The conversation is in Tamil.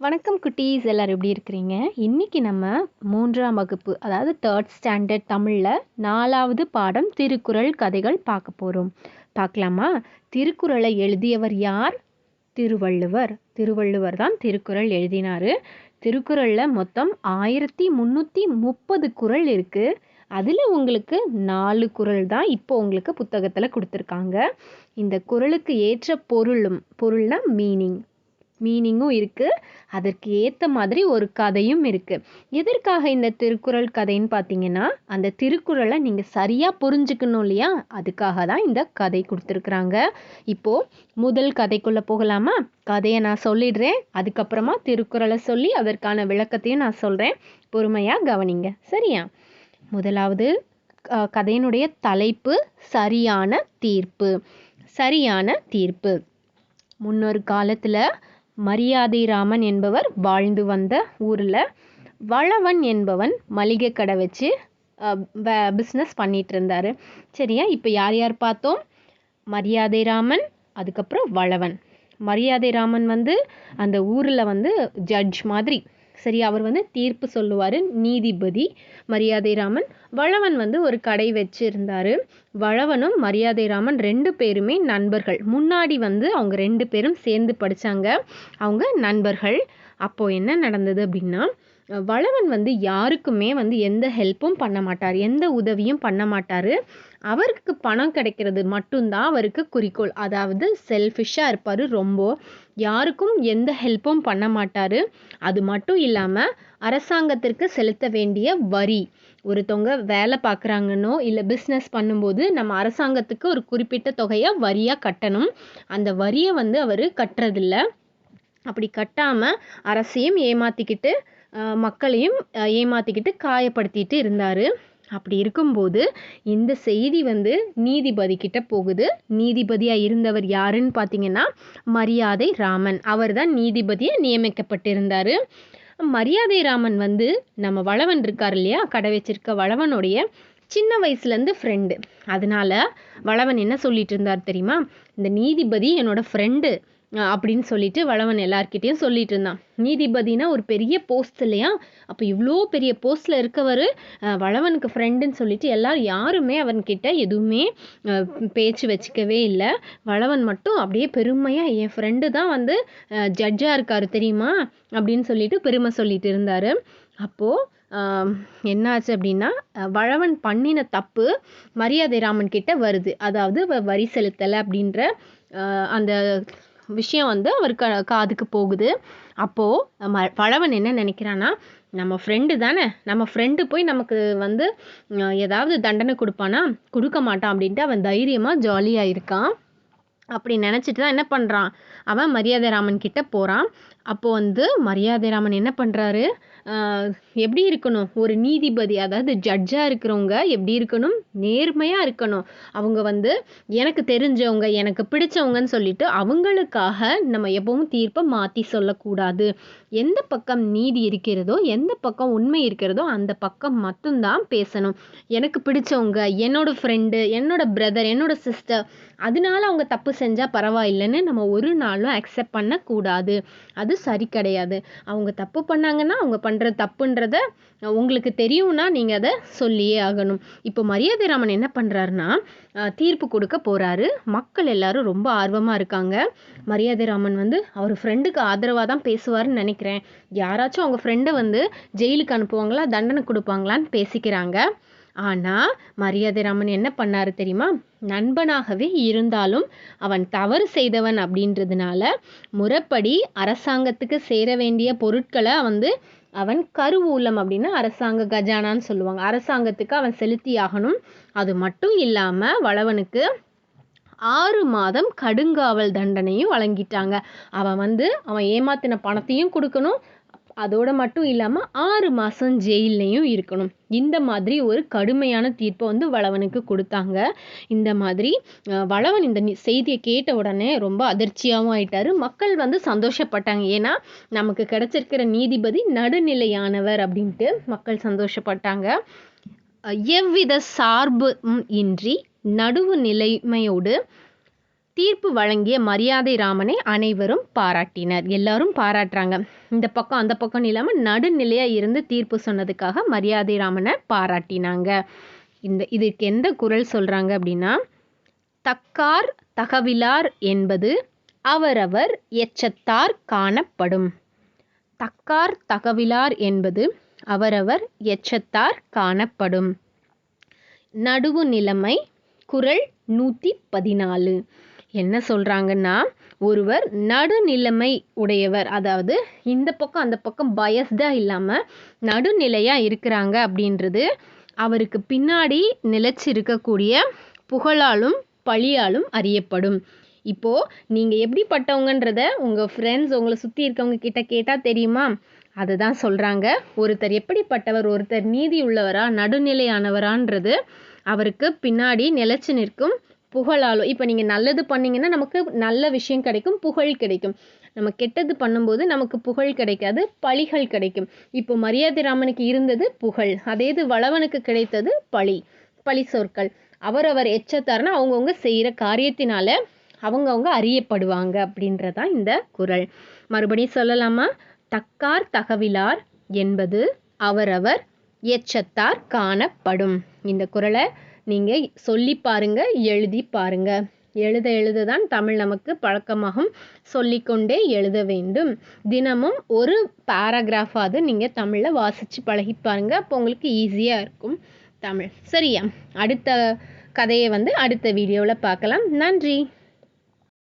வணக்கம் குட்டீஸ் எல்லாரும் எப்படி இருக்கிறீங்க? இன்னைக்கு நம்ம மூன்றாம் வகுப்பு அதாவது தேர்ட் ஸ்டாண்டர்ட் தமிழில் நாலாவது பாடம் திருக்குறள் கதைகள் பார்க்க போகிறோம் பார்க்கலாமா? திருக்குறளை எழுதியவர் யார்? திருவள்ளுவர். திருவள்ளுவர் தான் திருக்குறள் எழுதினார். திருக்குறளில் மொத்தம் ஆயிரத்தி முந்நூற்றி முப்பது குறள் இருக்குது அதில் உங்களுக்கு நாலு குறள் தான் இப்போ உங்களுக்கு புத்தகத்தில் கொடுத்துருக்காங்க. இந்த குறளுக்கு ஏற்ற பொருளும் பொருள்னா மீனிங் மீனிங்கும் இருக்குது அதற்கு ஏற்ற மாதிரி ஒரு கதையும் இருக்குது எதற்காக இந்த திருக்குறள் கதைன்னு பார்த்தீங்கன்னா அந்த திருக்குறளை நீங்கள் சரியாக புரிஞ்சுக்கணும் இல்லையா? அதுக்காக தான் இந்த கதை கொடுத்துருக்குறாங்க. இப்போது முதல் கதைக்குள்ளே போகலாமா? கதையை நான் சொல்லிடுறேன். அதுக்கப்புறமா திருக்குறளை சொல்லி அதற்கான விளக்கத்தையும் நான் சொல்கிறேன் பொறுமையாக கவனிங்க. சரியா? முதலாவது கதையினுடைய தலைப்பு சரியான தீர்ப்பு. சரியான தீர்ப்பு. முன்னொரு காலத்தில் மரியாதை ராமன் என்பவர் வாழ்ந்து வந்த ஊரில். வளவன் என்பவன் மளிகை கடை வச்சு பிஸ்னஸ் பண்ணிட்டு இருந்தார். சரியா? இப்போ யார் யார் பார்த்தோம்? மரியாதை ராமன் அதுக்கப்புறம் வளவன். மரியாதை ராமன் வந்து அந்த ஊரில் வந்து ஜட்ஜ் மாதிரி சரி அவர் வந்து தீர்ப்பு சொல்லுவார். நீதிபதி மரியாதை ராமன். வளவன் வந்து ஒரு கடை வச்சிருந்தாரு. வளவனும் மரியாதை ராமன் ரெண்டு பேருமே நண்பர்கள். முன்னாடி வந்து அவங்க ரெண்டு பேரும் சேர்ந்து படித்தாங்க அவங்க நண்பர்கள். அப்போது என்ன நடந்தது அப்படின்னா வளவன் வந்து யாருக்குமே வந்து எந்த ஹெல்ப்பும் பண்ண மாட்டார். எந்த உதவியும் பண்ண மாட்டார். அவருக்கு பணம் கிடைக்கிறது மட்டும்தான் அவருக்கு குறிக்கோள். அதாவது செல்ஃபிஷாக இருப்பார் ரொம்ப. யாருக்கும் எந்த ஹெல்ப்பும் பண்ண மாட்டார். அது மட்டும் இல்லாமல் அரசாங்கத்திற்கு செலுத்த வேண்டிய வரி. ஒருத்தவங்க வேலை பார்க்குறாங்கன்னோ இல்லை பிஸ்னஸ் பண்ணும்போது நம்ம அரசாங்கத்துக்கு ஒரு குறிப்பிட்ட தொகையை வரியாக கட்டணும். அந்த வரியை வந்து அவர் கட்டுறதில்ல. அப்படி கட்டாமல் அரசையும் ஏமாற்றிக்கிட்டு மக்களையும் ஏமாற்றிக்கிட்டு காயப்படுத்திட்டு இருந்தார். அப்படி இருக்கும்போது இந்த செய்தி வந்து நீதிபதி கிட்ட போகுது. நீதிபதியாக இருந்தவர் யாருன்னு பார்த்தீங்கன்னா மரியாதை ராமன். அவர் தான் நீதிபதியாக நியமிக்கப்பட்டிருந்தார். மரியாதை ராமன் வந்து நம்ம வளவன் இருக்கார் இல்லையா? கடை வச்சிருக்க வளவனுடைய சின்ன வயசுலேருந்து ஃப்ரெண்டு அதனால வளவன் என்ன சொல்லிட்டு இருந்தார் தெரியுமா? இந்த நீதிபதி என்னோட ஃப்ரெண்டு அப்படின்னு சொல்லிட்டு வளவன் எல்லார்கிட்டயும் சொல்லிட்டு இருந்தான். நீதிபதினா ஒரு பெரிய போஸ்ட் இல்லையா? அப்போ இவ்வளோ பெரிய போஸ்ட்டில் இருக்கவர் வளவனுக்கு ஃப்ரெண்டுன்னு சொல்லிட்டு எல்லாரும் யாருமே அவன்கிட்ட எதுவுமே பேச்சு வச்சுக்கவே இல்லை. வளவன் மட்டும் அப்படியே பெருமையாக என் ஃப்ரெண்டு தான் வந்து ஜட்ஜாக இருக்காரு தெரியுமா? அப்படின்னு சொல்லிட்டு பெருமை சொல்லிட்டு இருந்தார். அப்போது என்னாச்சு அப்படின்னா வளவன் பண்ணின தப்பு மரியாதை ராமன் கிட்ட வருது. அதாவது வ- வரி செலுத்தலை அப்படின்ற அந்த விஷயம் வந்து அவர் க காதுக்கு போகுது. அப்போது ம பழவன் என்ன நினைக்கிறான்னா நம்ம ஃப்ரெண்டு தானே. நம்ம ஃப்ரெண்டு போய் நமக்கு வந்து ஏதாவது தண்டனை கொடுப்பானா? கொடுக்க மாட்டான் அப்படின்ட்டு அவன் தைரியமாக ஜாலியாக இருக்கான். அப்படி நினச்சிட்டு தான் என்ன பண்ணுறான் அவன் மரியாதை ராமன் கிட்ட போகிறான் அப்போ வந்து மரியாதை ராமன் என்ன பண்ணுறாரு எப்படி இருக்கணும்? ஒரு நீதிபதி அதாவது ஜட்ஜாக இருக்கிறவங்க எப்படி இருக்கணும்? நேர்மையாக இருக்கணும். அவங்க வந்து எனக்கு தெரிஞ்சவங்க எனக்கு பிடிச்சவங்கன்னு சொல்லிட்டு அவங்களுக்காக நம்ம எப்பவும் தீர்ப்பை மாற்றி சொல்லக்கூடாது. எந்த பக்கம் நீதி இருக்கிறதோ எந்த பக்கம் உண்மை இருக்கிறதோ அந்த பக்கம் மட்டும்தான் பேசணும். எனக்கு பிடிச்சவங்க என்னோட ஃப்ரெண்டு என்னோட பிரதர் என்னோட சிஸ்டர் அதனால அவங்க தப்பு செஞ்சால் பரவாயில்லைன்னு நம்ம ஒரு நாள் பண்ணாலும் அக்செப்ட் பண்ணக்கூடாது. அது சரி கிடையாது. அவங்க தப்பு பண்ணாங்கன்னா அவங்க பண்ணுற தப்புன்றத உங்களுக்கு தெரியும்னா நீங்கள் அதை சொல்லியே ஆகணும். இப்போ மரியாதை ராமன் என்ன பண்ணுறாருன்னா தீர்ப்பு கொடுக்க போகிறாரு மக்கள் எல்லாரும் ரொம்ப ஆர்வமாக இருக்காங்க. மரியாதை ராமன் வந்து அவர் ஃப்ரெண்டுக்கு ஆதரவாக தான் பேசுவாருன்னு நினைக்கிறேன். யாராச்சும் அவங்க ஃப்ரெண்டை வந்து ஜெயிலுக்கு அனுப்புவாங்களா தண்டனை கொடுப்பாங்களான்னு பேசிக்கிறாங்க. ஆனால் மரியாதை ராமன் என்ன பண்ணாரு தெரியுமா? நண்பனாகவே இருந்தாலும் அவன் தவறு செய்தவன் அப்படின்றதுனால முறைப்படி அரசாங்கத்துக்கு சேர வேண்டிய பொருட்களை வந்து அவன் கருவூலம் அப்படின்னு அரசாங்க கஜானான்னு சொல்லுவாங்க. அரசாங்கத்துக்கு அவன் செலுத்தி ஆகணும். அது மட்டும் இல்லாமல் வளவனுக்கு ஆறு மாதம் கடுங்காவல் தண்டனையும் வழங்கிட்டாங்க. அவன் வந்து அவன் ஏமாத்தின பணத்தையும் கொடுக்கணும். அதோட மட்டும் இல்லாமல் ஆறு மாதம் ஜெயில்லையும் இருக்கணும். இந்த மாதிரி ஒரு கடுமையான தீர்ப்பை வந்து வளவனுக்கு கொடுத்தாங்க. இந்த மாதிரி வளவன் இந்த செய்தியை கேட்ட உடனே ரொம்ப அதிர்ச்சியாகவும் ஆயிட்டாரு. மக்கள் வந்து சந்தோஷப்பட்டாங்க. ஏன்னா நமக்கு கிடைச்சிருக்கிற நீதிபதி நடுநிலையானவர் அப்படின்ட்டு மக்கள் சந்தோஷப்பட்டாங்க. எவ்வித சார்பும் இன்றி நடுவு நிலைமையோடு தீர்ப்பு வழங்கிய மரியாதை ராமனை அனைவரும் பாராட்டினர். எல்லாரும் பாராட்டுறாங்க. இந்த பக்கம் அந்த பக்கம் இல்லாமல் நடுநிலையாக இருந்து தீர்ப்பு சொன்னதுக்காக மரியாதை ராமனை பாராட்டினாங்க. இந்த இதுக்கு எந்த குரல் சொல்கிறாங்க அப்படின்னா தக்கார் தகவிலார் என்பது அவரவர் எச்சத்தார் காணப்படும். தக்கார் தகவிலார் என்பது அவரவர் எச்சத்தார் காணப்படும். நடுவு நிலைமை குரல் நூற்றி பதினாலு. என்ன சொல்கிறாங்கன்னா ஒருவர் நடுநிலைமை உடையவர். அதாவது இந்த பக்கம் அந்த பக்கம் பயஸ்டாக இல்லாமல் நடுநிலையாக இருக்கிறாங்க அப்படின்றது அவருக்கு பின்னாடி நிலைச்சிருக்கக்கூடிய புகழாலும் பழியாலும் அறியப்படும். இப்போது நீங்கள் எப்படிப்பட்டவங்கன்றத உங்கள் ஃப்ரெண்ட்ஸ் உங்களை சுற்றி இருக்கவங்க கிட்ட கேட்டால் தெரியுமா? அதை தான் சொல்கிறாங்க ஒருத்தர் எப்படிப்பட்டவர் ஒருத்தர் நீதி உள்ளவரா நடுநிலையானவரான்றது அவருக்கு பின்னாடி நிலைச்சு நிற்கும் புகழாலோ இப்போ நீங்கள் நல்லது பண்ணிங்கன்னா நமக்கு நல்ல விஷயம் கிடைக்கும் புகழ் கிடைக்கும். நம்ம கெட்டது பண்ணும்போது நமக்கு புகழ் கிடைக்காது பழிகள் கிடைக்கும். இப்போ மரியாதை ராமனுக்கு இருந்தது புகழ். அதே இது வளவனுக்கு கிடைத்தது பழி பழி சொற்கள். அவரவர் எச்சத்தார்னா அவங்கவுங்க செய்கிற காரியத்தினால அவங்கவுங்க அறியப்படுவாங்க அப்படின்றதான் இந்த குரல். மறுபடியும் சொல்லலாமா? தக்கார் தகவிலார் என்பது அவரவர் எச்சத்தார் காணப்படும். இந்த குரலை நீங்கள் சொல்லி பாருங்க எழுதி பாருங்க. எழுத எழுத தான் தமிழ் நமக்கு பழக்கமாகும். சொல்லிக்கொண்டே எழுத வேண்டும். தினமும் ஒரு பேராகிராஃபாவது நீங்கள் தமிழில் வாசித்து பழகி பாருங்க. அப்போ உங்களுக்கு ஈஸியாக இருக்கும் தமிழ். சரியா? அடுத்த கதையை வந்து அடுத்த வீடியோவில் பார்க்கலாம். நன்றி.